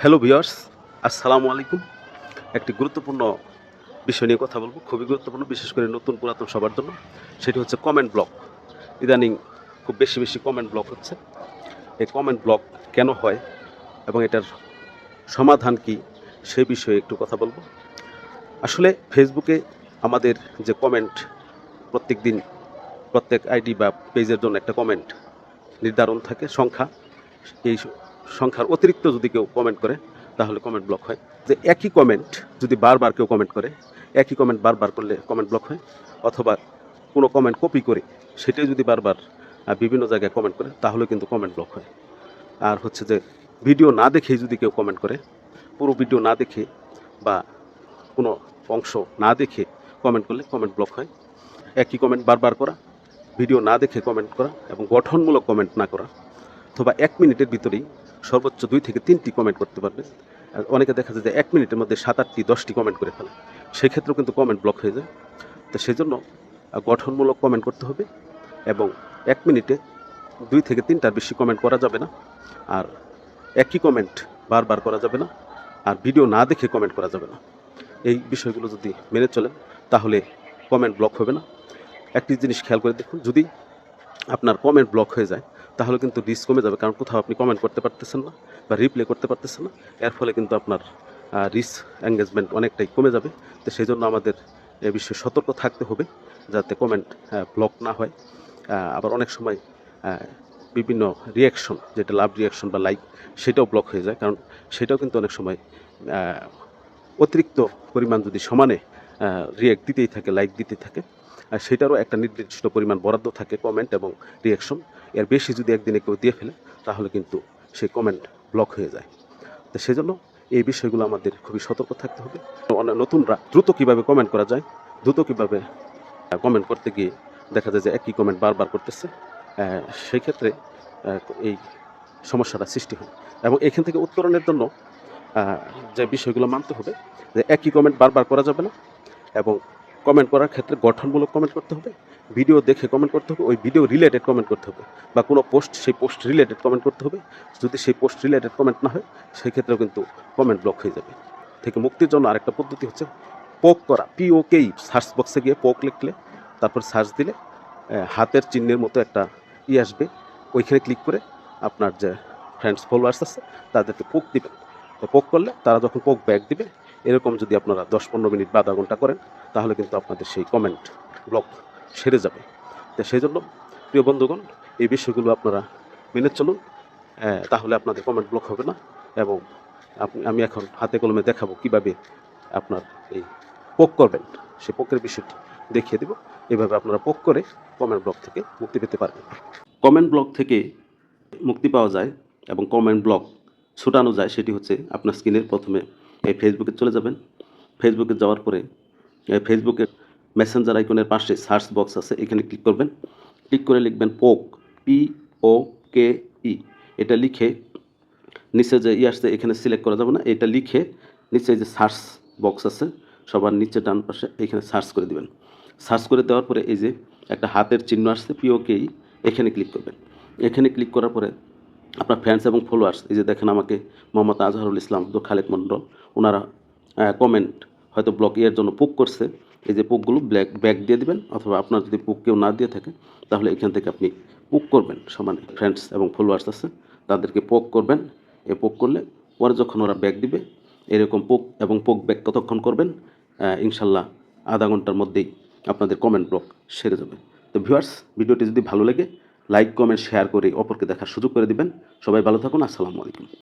Hello viewers আসসালামু আলাইকুম একটি গুরুত্বপূর্ণ বিষয় নিয়ে কথা বলব, খুবই গুরুত্বপূর্ণ, বিশেষ করে নতুন পুরাতন সবার জন্য। সেটি হচ্ছে কমেন্ট ব্লক ইদানিং খুব বেশি বেশি কমেন্ট ব্লক হচ্ছে। এই কমেন্ট ব্লক কেন হয় এবং এটার সমাধান কি সে বিষয়ে একটু কথা বলব। আসলে ফেসবুকে আমাদের যে কমেন্ট প্রত্যেক দিন প্রত্যেক আইডি বা পেজের জন্য একটা কমেন্ট নির্ধারণ থাকে, সংখ্যা। এই সংখ্যার অতিরিক্ত যদি কেউ কমেন্ট করে, তাহলে কমেন্ট ব্লক হয়। যে একই কমেন্ট যদি বারবার কেউ কমেন্ট করে, একই কমেন্ট বারবার করলে কমেন্ট ব্লক হয়, অথবা কোনো কমেন্ট কপি করে সেটাই যদি বারবার বিভিন্ন জায়গায় কমেন্ট করে, তাহলে কিন্তু কমেন্ট ব্লক হয়। আর হচ্ছে যে ভিডিও না দেখেই যদি কেউ কমেন্ট করে, পুরো ভিডিও না দেখে বা কোনো অংশ না দেখে কমেন্ট করলে কমেন্ট ব্লক হয়। একই কমেন্ট বারবার করা ভিডিও না দেখে কমেন্ট করা এবং গঠনমূলক কমেন্ট না করা, অথবা এক মিনিটের ভিতরেই সর্বোচ্চ দুই থেকে তিনটি কমেন্ট করতে পারবে। আর অনেকে দেখা যায় যে এক মিনিটের মধ্যে সাত, আটটি, দশটি কমেন্ট করে ফেলে। সেক্ষেত্রেও কিন্তু কমেন্ট ব্লক হয়ে যায়। তো সেজন্য গঠনমূলক কমেন্ট করতে হবে এবং এক মিনিটে দুই থেকে তিনটার বেশি কমেন্ট করা যাবে না। আর একই কমেন্ট বারবার করা যাবে না। আর ভিডিও না দেখে কমেন্ট করা যাবে না। এই বিষয়গুলো যদি মেনে চলেন, তাহলে কমেন্ট ব্লক হবে না। একটি জিনিস খেয়াল করে দেখুন, যদি আপনার কমেন্ট ব্লক হয়ে যায় তাহলে কিন্তু রিস্ক কমে যাবে, কারণ কোথাও আপনি কমেন্ট করতে পারতেছেন না বা রিপ্লে করতে পারতেছেন না। এর ফলে কিন্তু আপনার রিস্ক এঙ্গেজমেন্ট অনেকটাই কমে যাবে। তো সেই জন্য আমাদের এ বিষয়ে সতর্ক থাকতে হবে, যাতে কমেন্ট ব্লক না হয়। আবার অনেক সময় বিভিন্ন রিয়াকশন যেটা লাভ রিয়াকশন বা লাইক সেটাও ব্লক হয়ে যায়। কারণ সেটাও কিন্তু অনেক সময় অতিরিক্ত পরিমাণ যদি সমানে রিয়াক্ট দিতেই থাকে লাইক দিতে থাকে আর সেটারও একটা নির্দিষ্ট পরিমাণ বরাদ্দ থাকে কমেন্ট এবং রিয়াকশন এর বেশি যদি একদিনে কেউ দিয়ে ফেলে, তাহলে কিন্তু সেই কমেন্ট ব্লক হয়ে যায়। তো সেজন্য এই বিষয়গুলো আমাদের খুবই সতর্ক থাকতে হবে। নতুনরা দ্রুত কীভাবে কমেন্ট করা যায়, দ্রুত কীভাবে কমেন্ট করতে গিয়ে দেখা যায় যে একই কমেন্ট বারবার করতেছে সেই ক্ষেত্রে এই সমস্যাটা সৃষ্টি হয়। এবং এখান থেকে উত্তরণের জন্য যে বিষয়গুলো মানতে হবে, যে একই কমেন্ট বারবার করা যাবে না, এবং কমেন্ট করার ক্ষেত্রে গঠনমূলক কমেন্ট করতে হবে ভিডিও দেখে কমেন্ট করতে হবে, ওই ভিডিও রিলেটেড কমেন্ট করতে হবে বা কোনো পোস্ট সেই পোস্ট রিলেটেড কমেন্ট করতে হবে। যদি সেই পোস্ট রিলেটেড কমেন্ট না হয় সেই ক্ষেত্রেও কিন্তু কমেন্ট ব্লক হয়ে যাবে। থেকে মুক্তির জন্য আরেকটা পদ্ধতি হচ্ছে পোক করা পিওকেই সার্চ বক্সে গিয়ে পোক লিখলে, তারপর সার্চ দিলে হাতের চিহ্নের মতো একটা ই আসবে। ওইখানে ক্লিক করে আপনার যে ফ্রেন্ডস ফলোয়ার্স আছে, তাদেরকে পোক দিবেন। তো পোক করলে তারা যখন পোক ব্যাক দিবে, এরকম যদি আপনারা দশ পনেরো মিনিট বা আধা ঘণ্টা করেন, তাহলে কিন্তু আপনাদের সেই কমেন্ট ব্লক সেরে যাবে। তো সেই জন্য, প্রিয় বন্ধুগণ, এই বিষয়গুলো আপনারা মেনে চলুন। তাহলে আপনাদের কমেন্ট ব্লক হবে না এবং আপনি, আমি এখন হাতে কলমে দেখাবো কীভাবে আপনার এই পোক করবেন। সে পোকের বিষয়টি দেখিয়ে দেব। এভাবে আপনারা পোক করে কমেন্ট ব্লক থেকে মুক্তি পেতে পারবেন। কমেন্ট ব্লক থেকে মুক্তি পাওয়া যায় এবং কমেন্ট ব্লক ছুটানো যায়, সেটি হচ্ছে আপনার স্ক্রিনের প্রথমে এই ফেসবুকে চলে যাবেন। ফেসবুকে যাওয়ার পরে ফেসবুকের মেসেঞ্জার আইকনের পাশে সার্চ বক্স আছে, এখানে ক্লিক করবেন। ক্লিক করে লিখবেন পোক পি ও কে ই এটা লিখে নিচে যে ই আসছে, এখানে সিলেক্ট করা যাবে না। এটা লিখে নিচে যে সার্চ বক্স আছে, সবার নিচে ডান পাশে এখানে সার্চ করে দিবেন। সার্চ করে দেওয়ার পরে এই যে একটা হাতের চিহ্ন আসছে পিওকেই এখানে ক্লিক করবেন। এখানে ক্লিক করার পরে আপনার ফ্যান্স এবং ফলোয়ার্স এই যে দেখেন আমাকে মোহাম্মদ আজহারুল ইসলাম তো খালেক মন্ডল ওনারা কমেন্ট হয়তো ব্লক ইয়ের জন্য পুক করছে। এই যে পোকগুলো ব্ল্যাক ব্যাক দিয়ে দিবেন অথবা আপনার যদি পোক কেউ না দিয়ে থাকে, তাহলে এখান থেকে আপনি পোক করবেন। সমানে ফ্রেন্ডস এবং ফলোয়ার্স আছে, তাদেরকে পোক করবেন। এ পোক করলে পরে যখন ওরা ব্যাক দিবে, এরকম পোক এবং পোক ব্যাক কতক্ষণ করবেন ইনশাল্লাহ আধা ঘণ্টার মধ্যেই আপনাদের কমেন্ট ব্লক সেরে যাবে। তো ভিউয়ার্স ভিডিওটি যদি ভালো লাগে লাইক কমেন্ট শেয়ার করে অপরকে দেখার সুযোগ করে দিবেন। সবাই ভালো থাকুন, আসসালামু আলাইকুম।